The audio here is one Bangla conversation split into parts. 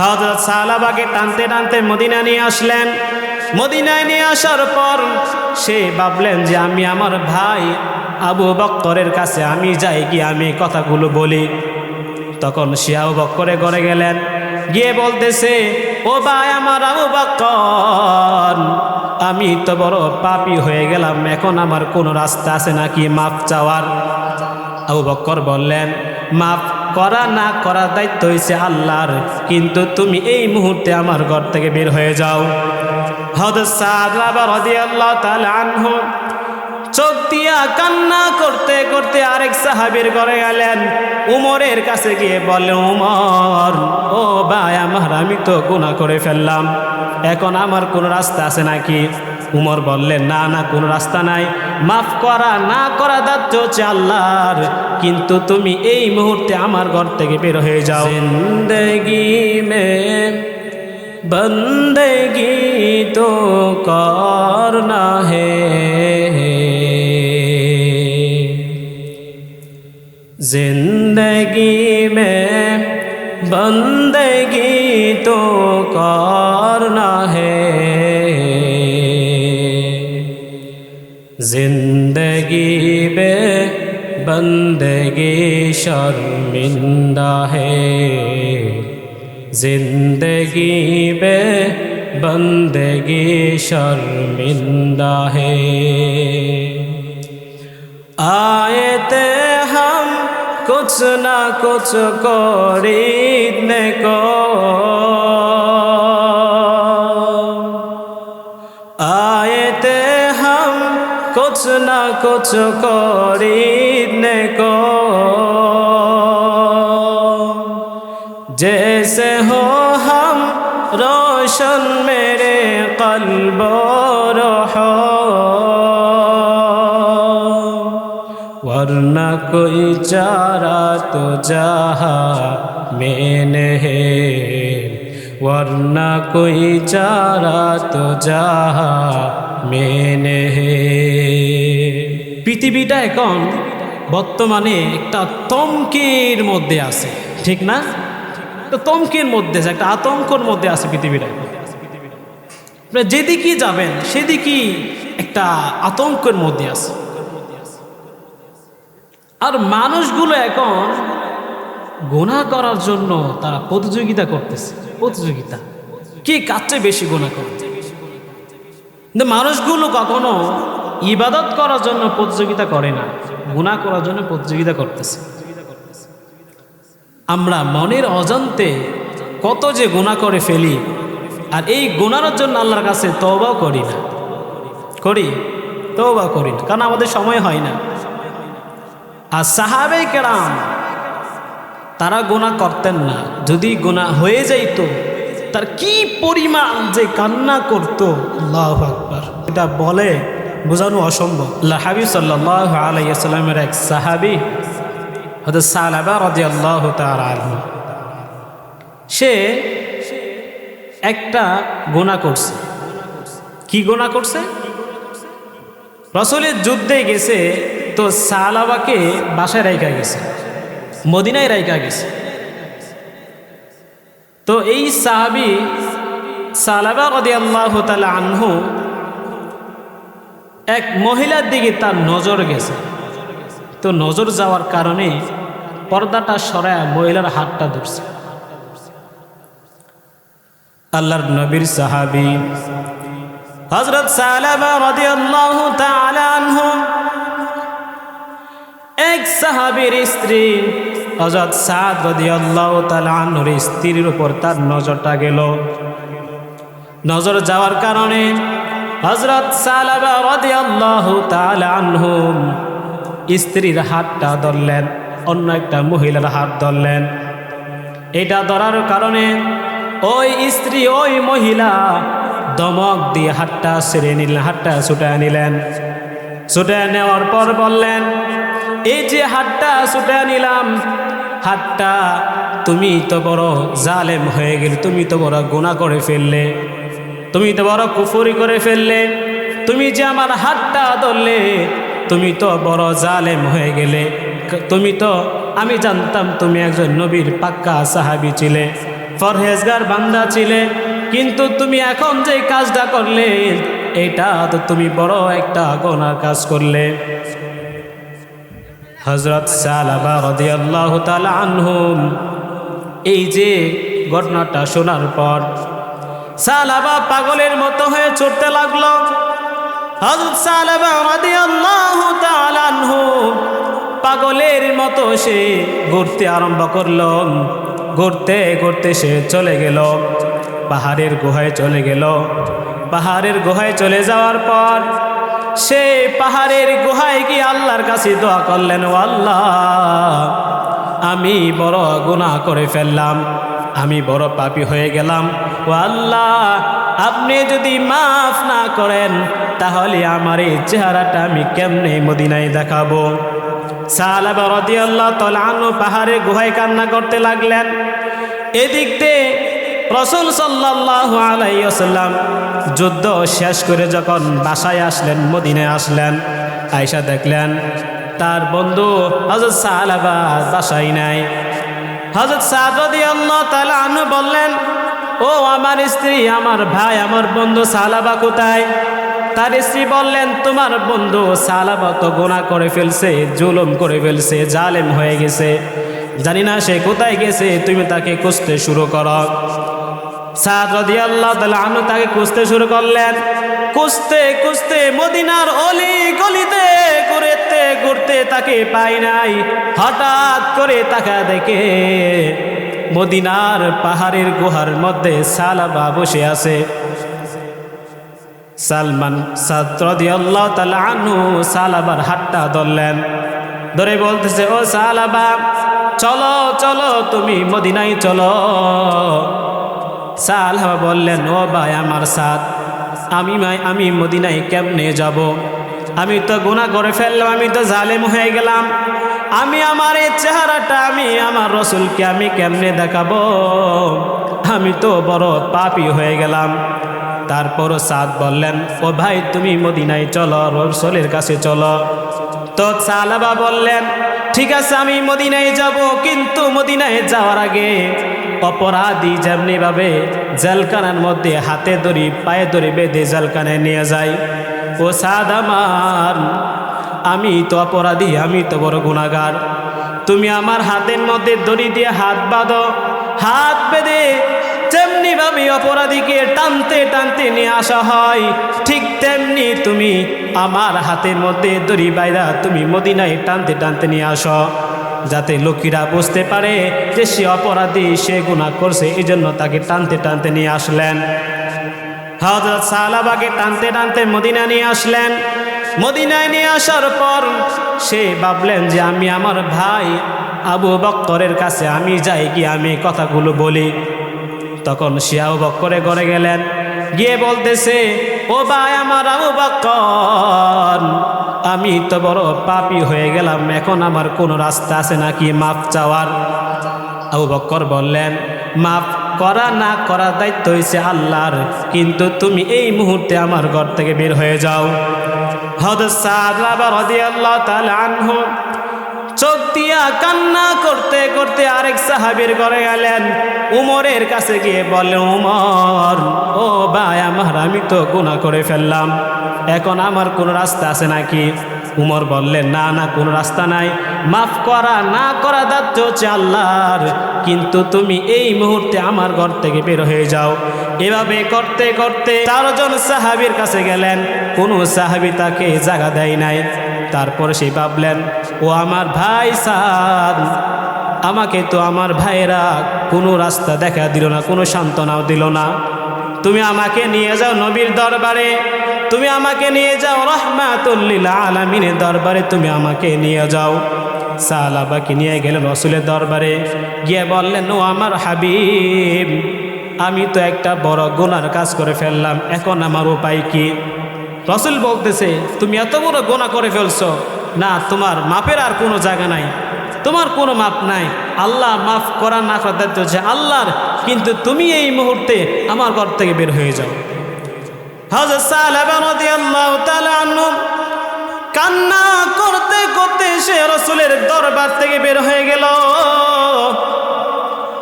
হজরত সালাবাকে টানতে টানতে মদিনা নিয়ে আসলেন। মদিনায় নিয়ে আসার পর সে ভাবলেন যে আমি আমার ভাই আবু বক্করের কাছে আমি যাই, গিয়ে আমি কথাগুলো বলি। তখন সে আবু বক্করে ঘরে গেলেন। গিয়ে বলতেছে, ও ভাই আমার আবু বক্কর, আমি তো বড় পাপি হয়ে গেলাম, এখন আমার কোনো রাস্তা আছে নাকি মাপ চাওয়ার? আবু বক্কর বললেন মাফ করা না করার দায়িত্ব হয়েছে আল্লাহর। কিন্তু তুমি এই মুহূর্তে আমার ঘর থেকে বের হয়ে যাও। চোখ দিয়া কান্না করতে করতে আরেক সাহাবীর ঘরে গেলেন। উমরের কাছে গিয়ে বলে উমর, ও ভাই আমার, আমি তো গুনাহ করে ফেললাম। এখন আমার কোনো রাস্তা আছে নাকি? উমর বললেন, না না, কোন রাস্তা নাই। মাফ করা, না করা দায়িত্ব হচ্ছে আল্লাহর। কিন্তু তুমি এই মুহূর্তে আমার ঘর থেকে বের হয়ে যাও। জিন্দেগি মে, বন্দেগি তো কর না হে। জিন্দগি মে, বন্দেগি তো করনা জিন্দগি বে বন্দগি শর্মিন্দা হে জিন্দগি বে বন্দগি শর্মিন্দা হে আয়তে হাম কুছ না কুছ করি নে কর कुछ ना कुछ खरीदने को जैसे हो हम रोशन मेरे कल्बो रहो वरना कोई चारा तो जहा मैंने है वरना कोई चारा तो जहा মেনে পৃথিবীটা এখন বর্তমানে একটা তমকির মধ্যে আছে, ঠিক না? একটা তমকির মধ্যে আছে, একটা আতঙ্কর মধ্যে আছে পৃথিবীটা। মানে যেদিকে যাবেন, সেদিকেই একটা আতঙ্কের মধ্যে আছে। আর মানুষগুলো এখন গোনা করার জন্য তারা প্রতিযোগিতা করতেছে, প্রতিযোগিতা। কে কাছে বেশি গোনা করতে কিন্তু মানুষগুলো কখনো ইবাদত করার জন্য প্রতিযোগিতা করে না গুণা করার জন্য প্রতিযোগিতা করতেছে। আমরা মনের অজান্তে কত যে গুণা করে ফেলি, আর এই গুণার জন্য আল্লাহর কাছে তবাও করি না। করি? তবা করি না, কারণ আমাদের সময় হয় না। আর সাহাবে কেরাম, তারা গোনা করতেন না। যদি গোনা হয়ে যাইতো তার কি পরিমাণ যে কান্না করত? আল্লাহ আকবর। এটা বলে বোঝানো অসম্ভব। হাবিব সাল্লাহ আলাইসাল্লামের এক সাহাবি আল্লাহ সে একটা গোনা করছে। কি গোনা করছে? রসলের যুদ্ধে গেছে, তো সালাবাকে বাসায় রাইকা গেছে, মদিনায় রাইকা গেছে। তো এই সাহাবি সালাবা আল্লাহ তালা আনহু এক মহিলার দিকে তার নজর গেছে। তো নজর যাওয়ার কারণে পর্দাটা সরায় মহিলার হাতটা ধরছে। আল্লাহর নবীর সাহাবি হজরত আনহু এক সাহাবীর স্ত্রী হজরত সাদ রাদিয়াল্লাহু তাআলা আনহুর স্ত্রীর উপর তার নজরটা গেল। নজর যাওয়ার কারণে হজরত স্ত্রীর হাতটা ধরলেন, অন্য একটা মহিলার হাত ধরলেন। এটা ধরার কারণে ওই স্ত্রী, ওই মহিলা দমক দিয়ে হাতটা ছেড়ে নিলেন, হাতটা ছুটে নিলেন। ছুটে নেওয়ার পর বললেন, এই যে হাতটা ছুটে নিলাম হাতটা, তুমি তো বড় জালেম হয়ে গেলে, তুমি তো বড় গুণা করে ফেললে, তুমি তো বড় কুফুরি করে ফেললে, তুমি যে আমার হাতটা ধরলে, তুমি তো বড় জালেম হয়ে গেলে, তুমি তো, আমি জানতাম তুমি একজন নবীর পাক্কা সাহাবি ছিলে ফরহেজগার বান্দা ছিলে, কিন্তু তুমি এখন যে কাজটা করলে, এটা তো তুমি বড় একটা গোনার কাজ করলে। হজরত সালাবা আনহুম এই যে ঘটনাটা শোনার পর সালাবা পাগলের মতো হয়ে ছুটতে লাগল। সালাবা পাগলের মতো সে ঘুরতে আরম্ভ করল। ঘুরতে ঘুরতে সে চলে গেল। পাহাড়ের গুহায় চলে গেল। পাহাড়ের গুহায় চলে যাওয়ার পর সে পাহাড়ের গুহায় গিয়ে আল্লাহর কাছে দোয়া করলেন, ও আল্লাহ, আমি বড় গুনাহ করে ফেললাম, আমি বড় পাপী হয়ে গেলাম। ও আল্লাহ, আপনি যদি মাফ না করেন, তাহলে আমার এই চেহারাটা আমি কেমনে মদিনায় দেখাবো? সাহাবা রদিয়াল্লাহ তলানু পাহাড়ে গুহায় কান্না করতে লাগলেন। এদিক দিয়ে রসুল সাল্লাহ আলাইসাল্লাম যুদ্ধ শেষ করে যখন বাসায় আসলেন, মদিনায় আসলেন আয়সা দেখলেন, তার বন্ধু হজরত সাহাবা বাসায় নাই। হজরত সাদি আল্লাহ তালা আনু বললেন, ও আমার স্ত্রী, আমার ভাই, আমার বন্ধু সালাবা কোথায়? তার স্ত্রী বললেন, তোমার বন্ধু সালাবা তো গোনা করে ফেলছে, জুলুম করে ফেলছে, জালেম হয়ে গেছে। জানি না সে কোথায় গেছে, তুমি তাকে খুঁজতে শুরু করো। সাদ রদি আল্লাহ তালা আনু তাকে খুঁজতে শুরু করলেন। খুঁজতে খুঁজতে মদিনার অলি গলিতে ঘুরতে ঘুরতে তাকে পাই নাই। হঠাৎ করে তাকা দেখে মদিনার পাহাড়ের গুহার মধ্যে সালাবা বসে আছে। সালমান সাদি আল্লাহ তালা আনু সালাবার হাতটা ধরলেন। ধরে বলতেছে, ও সালাবা, চলো চলো, তুমি মদিনায় চলো। সালহাবা বললেন, ও ভাই আমার সাথ, আমি মাই আমি মদিনায় কেমনে যাব? আমি তো গুণা করে ফেললাম, আমি তো জালেম হয়ে গেলাম। আমি আমার এই চেহারাটা, আমি আমার রসুলকে আমি কেমনে দেখাবো? আমি তো বড় পাপি হয়ে গেলাম। তারপরও সাদ বললেন, ও ভাই, তুমি মদিনায় চলো, রসুলের কাছে চলো। তো সালাবা বললেন ঠিক আছে, আমি মদিনায় যাব, কিন্তু মদিনায় যাওয়ার আগে অপরাধী যেমনিভাবে জেলখানার মধ্যে হাতে দড়ি পায়ে দড়ি বেঁধে জেলখানায় নিয়ে যায়। ও সাদ আমার, আমি তো অপরাধী, আমি তো বড় গুণাগার তুমি আমার হাতের মধ্যে দড়ি দিয়ে হাত বাঁধো, হাত বেঁধে যেমনি ভাবে অপরাধীকে টানতে টানতে নিয়ে আসা হয়, ঠিক তেমনি তুমি আমার হাতের মধ্যে দড়ি বাইদা তুমি মদিনায় টানতে টানতে নিয়ে আসো। যাতে লোকেরা বুঝতে পারে যে সে অপরাধী, সে গুণা করছে এই জন্য তাকে টানতে টানতে নিয়ে আসলেন। হজরত সালাবাকে টানতে টানতে মদিনা নিয়ে আসলেন। মদিনায় নিয়ে আসার পর সে ভাবলেন যে আমি আমার ভাই আবু বক্তরের কাছে আমি যাই কি আমি কথাগুলো বলি। তখন আবু বক্করে ঘরে গেলেন। গিয়ে বলতেছে, ও ভাই আমার আবু বক্কর, আমি তো বড় পাপি হয়ে গেলাম, এখন আমার কোনো রাস্তা আছে নাকি মাপ চাওয়ার? আবু বক্কর বললেন, মাফ করা না করার দায়িত্ব হয়েছে আল্লাহর, কিন্তু তুমি এই মুহূর্তে আমার ঘর থেকে বের হয়ে যাও। হদ আল্লাহ আনহু চোখ দিয়া কান্না করতে করতে আরেক সাহাবির ঘরে গেলেন। উমরের কাছে গিয়ে বললেন উমর, ও ভাই আমার, আমি তো গুণা করে ফেললাম। এখন আমার কোনো রাস্তা আছে নাকি? উমর বললেন না না, কোনো রাস্তা নাই। মাফ করা, না করা দায়িত্ব হচ্ছে আল্লাহর। কিন্তু তুমি এই মুহূর্তে আমার ঘর থেকে বের হয়ে যাও। এভাবে করতে করতে চারজন সাহাবির কাছে গেলেন। কোনো সাহাবি তাকে জায়গা দেয় নাই। তারপরে সে ভাবলেন ও আমার ভাই সাদ, আমাকে তো আমার ভাইয়েরা কোনো রাস্তা দেখা দিল না, কোনো সান্ত্বনাও দিল না। তুমি আমাকে নিয়ে যাও নবীর দরবারে, তুমি আমাকে নিয়ে যাও রহমাতুল্লিল আলমিনের দরবারে, তুমি আমাকে নিয়ে যাও। সালাবাকে নিয়ে গেলেন রসুলের দরবারে, গিয়ে বললেন, ও আমার হাবিব, আমি তো একটা বড় গোনার কাজ করে ফেললাম, এখন আমার উপায় কি? রসুল বলতেছে, তুমি এত বড় গোনা করে ফেলছো না, তোমার মাপের আর কোনো জায়গা নাই। তোমার কোনো মাপ নাই। আল্লাহ মাফ করা না করার দায়িত্ব হচ্ছে আল্লাহর। কিন্তু তুমি এই মুহূর্তে আমার ঘর থেকে বের হয়ে যাও। কান্না করতে করতে সে রসুলের দরবার থেকে বের হয়ে গেল।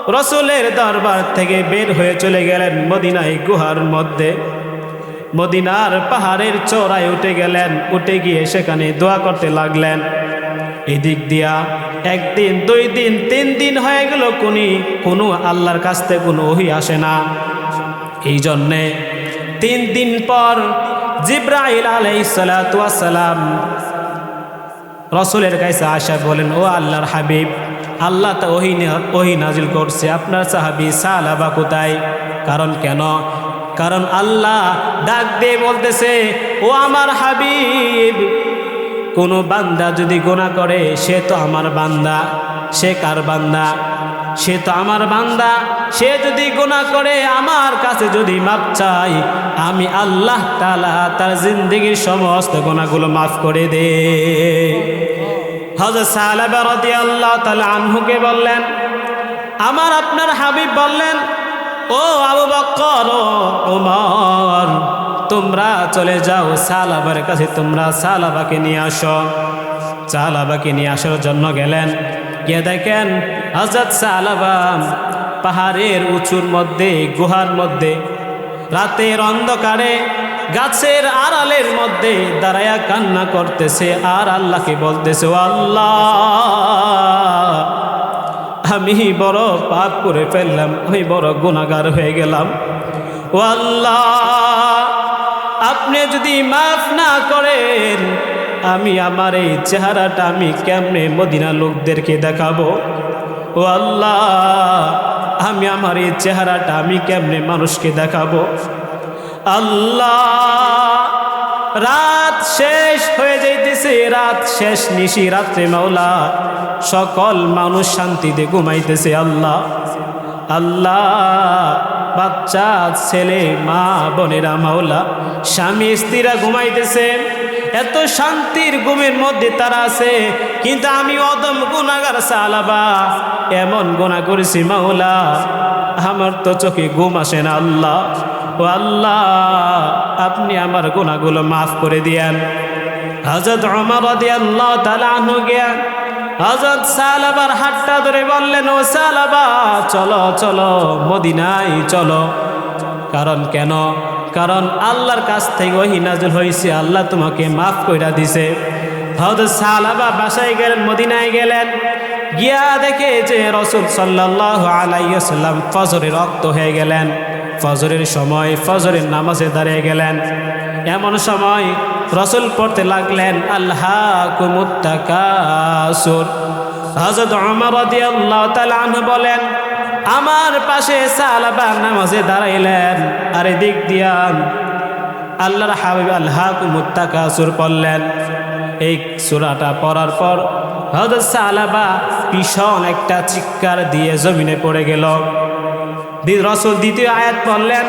রসুলের দরবার থেকে বের হয়ে চলে গেলেন মদিনায় গুহার মধ্যে। মদিনার পাহাড়ের চড়ায় উঠে গেলেন, উঠে গিয়ে সেখানে দোয়া করতে লাগলেন। এদিক দিয়া একদিন, দুই দিন, তিন দিন হয়ে গেল কোনি কোনো আল্লাহর কাছ থেকে কোনো ওহি আসে না। এই জন্যে তিন দিন পর জিব্রাইল আলাইসালাম রসুলের কাছে আসা, বলেন, ও আল্লাহর হাবিব, আল্লাহ তো ওহি ওহি নাজিল করছে। আপনার সাহাবি সালাবা কোথায়? কারণ কেন কারণ আল্লাহ ডাক দিয়ে বলতেছে, ও আমার হাবিব, কোনো বান্দা যদি গোনা করে, সে তো আমার বান্দা। সে কার বান্দা? সে তো আমার বান্দা। সে যদি গোনা করে, আমার কাছে যদি মাপ চাই, আমি আল্লাহ তালা তার জিন্দগির সমস্ত গোনাগুলো মাফ করে দে। হজরত সাহাবা আল্লাহ তাআলা আনহুকে বললেন, আমার আপনার হাবিব বললেন ও আবু বক্কর ও ওমর তোমরা চলে যাও সালাবার কাছে, তোমরা সালাবাকে নিয়ে আসো। সালাবাকে নিয়ে আসার জন্য গেলেন। গিয়ে দেখেন হজরত সালাবা পাহাড়ের উঁচুর মধ্যে, গুহার মধ্যে, রাতের অন্ধকারে, গাছের আড়ালের মধ্যে দাঁড়ায়া কান্না করতেছে। আর আল্লাহকে বলতেছে আল্লাহ আমি বড় পাপ করে ফেললাম, আমি বড় গুণাগার হয়ে গেলাম। ও আল্লাহ, আপনি যদি মাফ না করেন, আমি আমার এই চেহারাটা আমি কেমনে মদিনা লোকদেরকে দেখাবো? ও আল্লাহ, আমি আমার এই চেহারাটা আমি কেমনে মানুষকে দেখাবো? আল্লাহ রাত শেষ হয়ে যাইতেছে, রাত শেষ, নিশি রাত্রে মাওলা। সকল মানুষ শান্তিতে ঘুমাইতেছে, আল্লাহ। আল্লাহ, বাচ্চা, ছেলে, মা, বোনেরা, মাওলা, স্বামী, স্ত্রীরা ঘুমাইতেছে। এত শান্তির ঘুমের মধ্যে তারা আছে, কিন্তু আমি অদম গুণাগার সালাবা, এমন গোনা করেছি মাওলা। আমার তো চোখে ঘুম আসে না, আল্লাহ। ও আল্লাহ, আপনি আমার গুণাগুলো মাফ করে দিয়েন। হজরত অমর আল্লাহ তালা আনু জ্ঞান হজরত সালাবার হাতটা ধরে বললেন, ও সালাবা, চলো চলো মদিনাই চলো। কারণ কেন? কারণ আল্লাহর কাছ থেকে ওহি নাজুল হয়েছে আল্লাহ তোমাকে মাফ কইরা দিছে। হজরত সালাবা বাসায় গেলেন, মদিনায় গেলেন। গিয়া দেখে যে রসুল সাল্লাহ আলাইসাল্লাম ফজরে রক্ত হয়ে গেলেন। ফজরের সময় ফজরের নামাজে দাঁড়িয়ে গেলেন। এমন সময় রসুল পড়তে লাগলেন আল্লাহ কুমুত্তাকাসুর হজরত তালু বলেন, আমার পাশে সালাবা নামাজে দাঁড়াইলেন, আর দিক দিয়ান আল্লাহর হাবিব আল্লাহ কুমুত্তাকাসুর পড়লেন এই সুরাটা পড়ার পর হজরত সালাবা ভীষণ একটা চিৎকার দিয়ে জমিনে পড়ে গেল। রসুল দ্বিতীয় আয়াত পড়লেন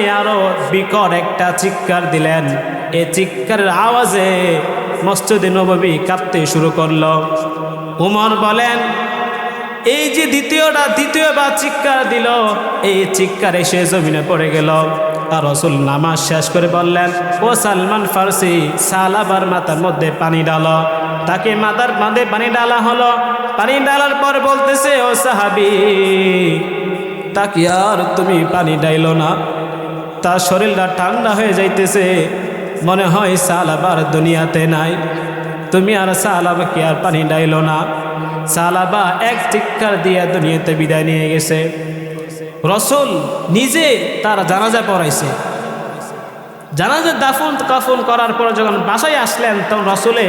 এই আরও বিকট একটা দিলেন। এই আওয়াজে মসজিদে নবী কাঁপতে শুরু করল। উমর বলেন এই যে দ্বিতীয়টা দ্বিতীয়বার চিৎকার দিল। এই চিৎকার এসে জমিনে পড়ে গেল। আর রসুল নামাজ শেষ করে বললেন, ও সালমান ফার্সি সালাবার মাথার মধ্যে পানি ডালো তাকে মাথার মাঝে পানি ডালা হলো। পানি ডালার পর বলতেছে, ও সাহাবি, তাকে আর তুমি পানি ডাইলো না। তার শরীরটা ঠান্ডা হয়ে যাইতেছে। মনে হয় সালাবার দুনিয়াতে নাই। তুমি আর সালাবাকে আর পানি ডাইলো না। সালাবা এক চিৎকার দিয়ে দুনিয়াতে বিদায় নিয়ে গেছে। রসুল নিজে তার জানাজা পড়াইছে। জানাজা দাফন, কাফন করার পর যখন বাসায় আসলেন, তখন রসুলে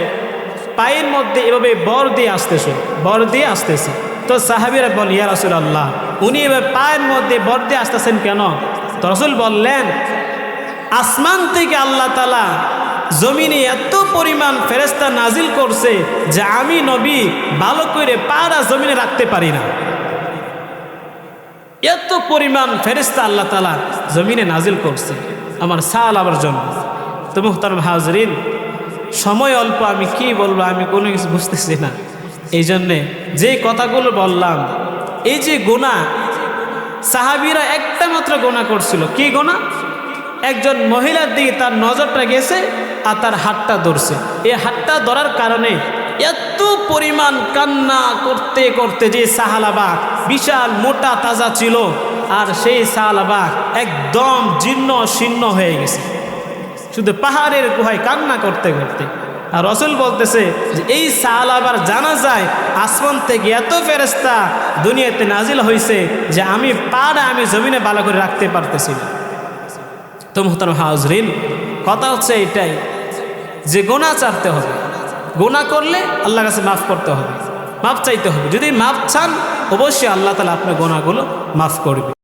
পায়ের মধ্যে এভাবে বর দিয়ে আসতেছে, বর দিয়ে আসতেছে। তো সাহাবিরা বল ইয়া রসুল আল্লাহ উনি এবার পায়ের মধ্যে বর দিয়ে আসতেছেন কেন? তো রসুল বললেন, আসমান থেকে আল্লাহ তালা জমিনে এত পরিমাণ ফেরেস্তা নাজিল করছে যে আমি নবী ভালো করে পাড়া জমিনে রাখতে পারি না। এত পরিমাণ ফেরেস্তা আল্লাহ তালা জমিনে নাজিল করছে আমার সাল আবার জন্য। তো মুহতারম হাজরিন, সময় অল্প, আমি কি বলব আমি কোনো কিছু বুঝতেছি না। এই জন্যে যে কথাগুলো বললাম, এই যে গোনা সাহাবিরা একটা মাত্র গোনা করছিল। কি গোনা একজন মহিলার দিকে তার নজরটা গেছে আর তার হাতটা ধরছে। এই হাতটা ধরার কারণে এত পরিমাণ কান্না করতে করতে যে সাহালাবাগ বিশাল মোটা তাজা ছিল, আর সেই সাহালাবাগ একদম জীর্ণ শীর্ণ হয়ে গেছে। শুধু পাহাড়ের গুহায় কান্না করতে করতে। আর রসুল বলতেছে যে, এই সাল আবার জানা যায় আসমান থেকে এত ফেরেস্তা দুনিয়াতে নাজিল হয়েছে যে আমি পাড়া আমি জমিনে ভালো করে রাখতে পারতেছি তো মোহতার হাজরিন, কথা হচ্ছে এটাই। যে গোনা চাপতে হবে। গোনা করলে আল্লাহর কাছে মাফ করতে হবে। মাফ চাইতে হবে। যদি মাফ চান, অবশ্যই আল্লাহ তালা আপনার গোনাগুলো মাফ করবে।